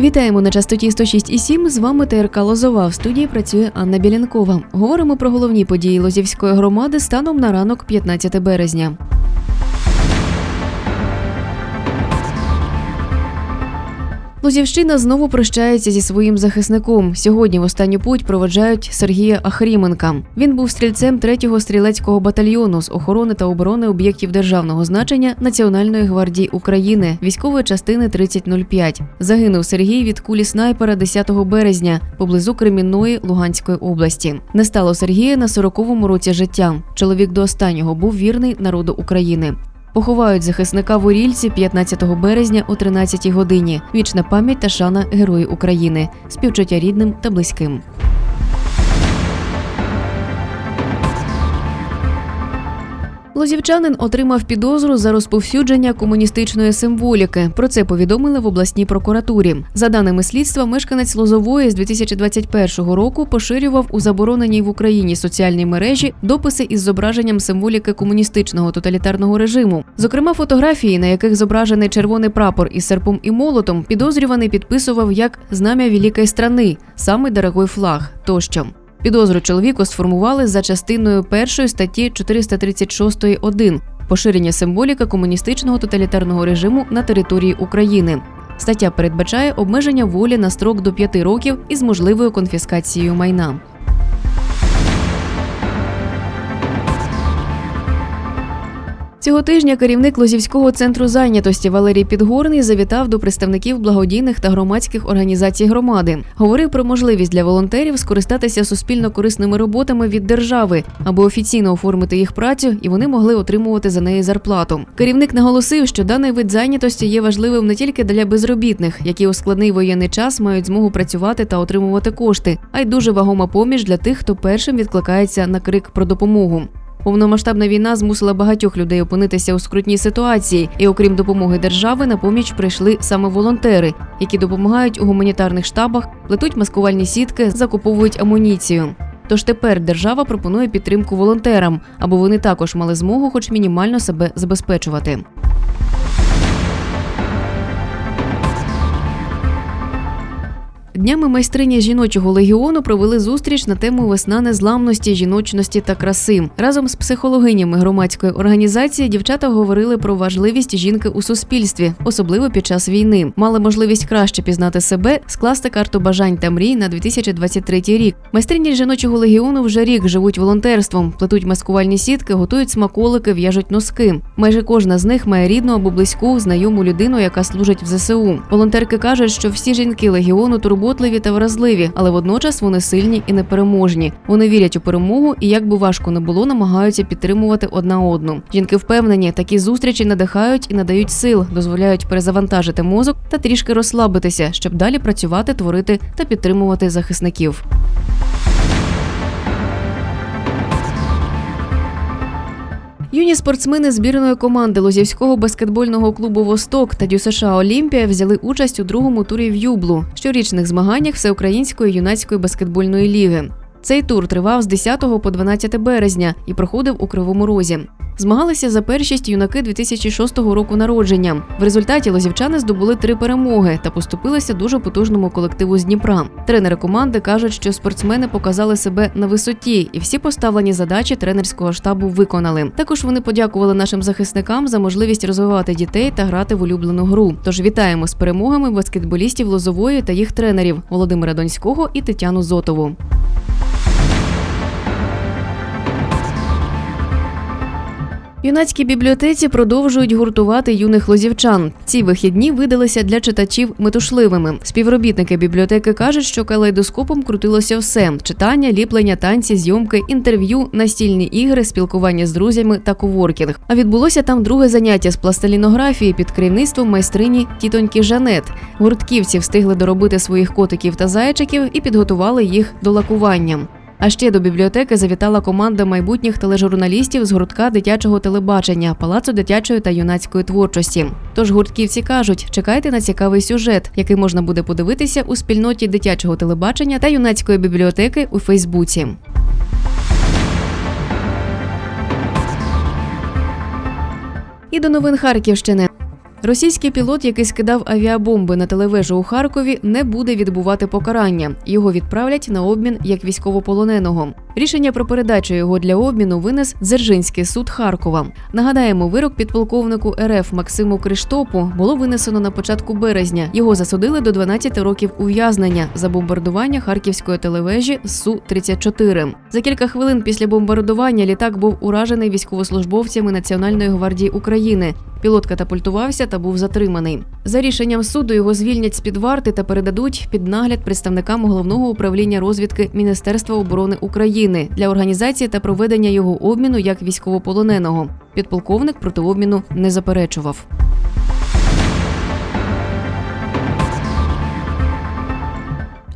Вітаємо на частоті 106,7. З вами ТРК Лозова. В студії працює Анна Білянкова. Говоримо про головні події Лозівської громади станом на ранок 15 березня. Лозівщина знову прощається зі своїм захисником. Сьогодні в останню путь проведжають Сергія Ахріменка. Він був стрільцем 3-го стрілецького батальйону з охорони та оборони об'єктів державного значення Національної гвардії України, військової частини 3005. Загинув Сергій від кулі снайпера 10 березня поблизу Кремінної Луганської області. Не стало Сергія на 40-му році життя. Чоловік до останнього був вірний народу України. Поховають захисника в Урільці 15 березня о 13 годині. Вічна пам'ять та шана Герої України, співчуття рідним та близьким. Лозівчанин отримав підозру за розповсюдження комуністичної символіки. Про це повідомили в обласній прокуратурі. За даними слідства, мешканець Лозової з 2021 року поширював у забороненій в Україні соціальній мережі дописи із зображенням символіки комуністичного тоталітарного режиму. Зокрема, фотографії, на яких зображений червоний прапор із серпом і молотом, підозрюваний підписував як знам'я великої страни, самий дорогой флаг тощо. Підозру чоловіку сформували за частиною першої статті 436.1 поширення символіка комуністичного тоталітарного режиму на території України. Стаття передбачає обмеження волі на строк до 5 років із можливою конфіскацією майна. Цього тижня керівник Лозівського центру зайнятості Валерій Підгорний завітав до представників благодійних та громадських організацій громади. Говорив про можливість для волонтерів скористатися суспільно корисними роботами від держави, аби офіційно оформити їх працю, і вони могли отримувати за неї зарплату. Керівник наголосив, що даний вид зайнятості є важливим не тільки для безробітних, які у складний воєнний час мають змогу працювати та отримувати кошти, а й дуже вагома поміж для тих, хто першим відкликається на крик про допомогу. Повномасштабна війна змусила багатьох людей опинитися у скрутній ситуації, і окрім допомоги держави, на поміч прийшли саме волонтери, які допомагають у гуманітарних штабах, плетуть маскувальні сітки, закуповують амуніцію. Тож тепер держава пропонує підтримку волонтерам, аби вони також мали змогу, хоч мінімально себе забезпечувати. Днями майстрині жіночого легіону провели зустріч на тему весна незламності, жіночності та краси. Разом з психологинями громадської організації дівчата говорили про важливість жінки у суспільстві, особливо під час війни. Мали можливість краще пізнати себе, скласти карту бажань та мрій на 2023 рік. Майстрині жіночого легіону вже рік живуть волонтерством, плетуть маскувальні сітки, готують смаколики, в'яжуть носки. Майже кожна з них має рідну або близьку знайому людину, яка служить в ЗСУ. Волонтерки кажуть, що всі жінки легіону турботливі та вразливі, але водночас вони сильні і непереможні. Вони вірять у перемогу і, як би важко не було, намагаються підтримувати одна одну. Жінки впевнені, такі зустрічі надихають і надають сил, дозволяють перезавантажити мозок та трішки розслабитися, щоб далі працювати, творити та підтримувати захисників. Юні спортсмени збірної команди Лозівського баскетбольного клубу Восток та ДЮСШ Олімпія взяли участь у другому турі в Юблу, щорічних змаганнях Всеукраїнської юнацької баскетбольної ліги. Цей тур тривав з 10 по 12 березня і проходив у Кривому Розі. Змагалися за першість юнаки 2006 року народження. В результаті лозівчани здобули три перемоги та поступилися дуже потужному колективу з Дніпра. Тренери команди кажуть, що спортсмени показали себе на висоті, і всі поставлені задачі тренерського штабу виконали. Також вони подякували нашим захисникам за можливість розвивати дітей та грати в улюблену гру. Тож вітаємо з перемогами баскетболістів Лозової та їх тренерів Володимира Донського і Тетяну Зотову. В юнацькій бібліотеці продовжують гуртувати юних лозівчан. Ці вихідні видалися для читачів метушливими. Співробітники бібліотеки кажуть, що калейдоскопом крутилося все: читання, ліплення, танці, зйомки, інтерв'ю, настільні ігри, спілкування з друзями та коворкінг. А відбулося там друге заняття з пластилінографії під керівництвом майстрині тітоньки Жанет. Гуртківці встигли доробити своїх котиків та зайчиків і підготували їх до лакування. А ще до бібліотеки завітала команда майбутніх тележурналістів з гуртка дитячого телебачення, палацу дитячої та юнацької творчості. Тож гуртківці кажуть, чекайте на цікавий сюжет, який можна буде подивитися у спільноті дитячого телебачення та юнацької бібліотеки у Фейсбуці. І до новин Харківщини. Російський пілот, який скидав авіабомби на телевежу у Харкові, не буде відбувати покарання. Його відправлять на обмін як військовополоненого. Рішення про передачу його для обміну винес Дзержинський суд Харкова. Нагадаємо, вирок підполковнику РФ Максиму Криштопу було винесено на початку березня. Його засудили до 12 років ув'язнення за бомбардування харківської телевежі су 34 За кілька хвилин після бомбардування літак був уражений військовослужбовцями Національної гвардії України. Пілот катапультувався та був затриманий. За рішенням суду його звільнять з під варти та передадуть під нагляд представникам головного управління розвідки Міністерства оборони України для організації та проведення його обміну як військовополоненого. Підполковник проти обміну не заперечував.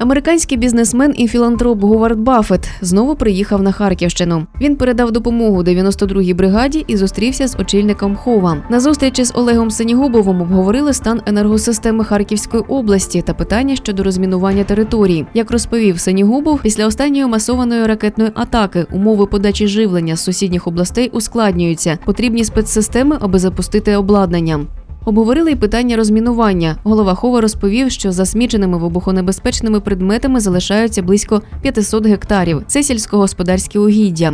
Американський бізнесмен і філантроп Говард Баффет знову приїхав на Харківщину. Він передав допомогу 92-й бригаді і зустрівся з очільником Хова. На зустрічі з Олегом Сенігубовим обговорили стан енергосистеми Харківської області та питання щодо розмінування територій. Як розповів Сенігубов, після останньої масованої ракетної атаки умови подачі живлення з сусідніх областей ускладнюються. Потрібні спецсистеми, аби запустити обладнання. Обговорили й питання розмінування. Голова Хова розповів, що засміченими вибухонебезпечними предметами залишаються близько 500 гектарів. Це сільськогосподарські угіддя.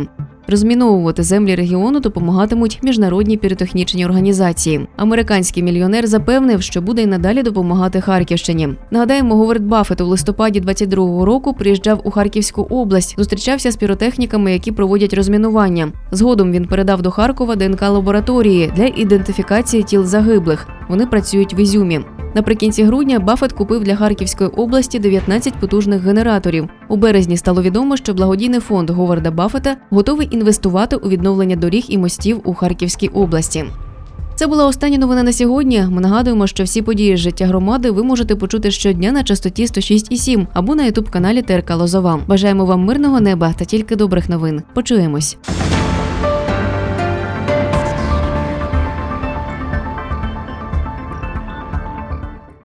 Розміновувати землі регіону допомагатимуть міжнародні піротехнічні організації. Американський мільйонер запевнив, що буде й надалі допомагати Харківщині. Нагадаємо, Говард Баффет у листопаді 22-го року приїжджав у Харківську область, зустрічався з піротехніками, які проводять розмінування. Згодом він передав до Харкова ДНК лабораторії для ідентифікації тіл загиблих. Вони працюють в Ізюмі. Наприкінці грудня Баффет купив для Харківської області 19 потужних генераторів. У березні стало відомо, що благодійний фонд Говарда Баффета готовий інвестувати у відновлення доріг і мостів у Харківській області. Це була остання новина на сьогодні. Ми нагадуємо, що всі події з життя громади ви можете почути щодня на частоті 106,7 або на ютуб каналі ТРК Лозова. Бажаємо вам мирного неба та тільки добрих новин. Почуємось.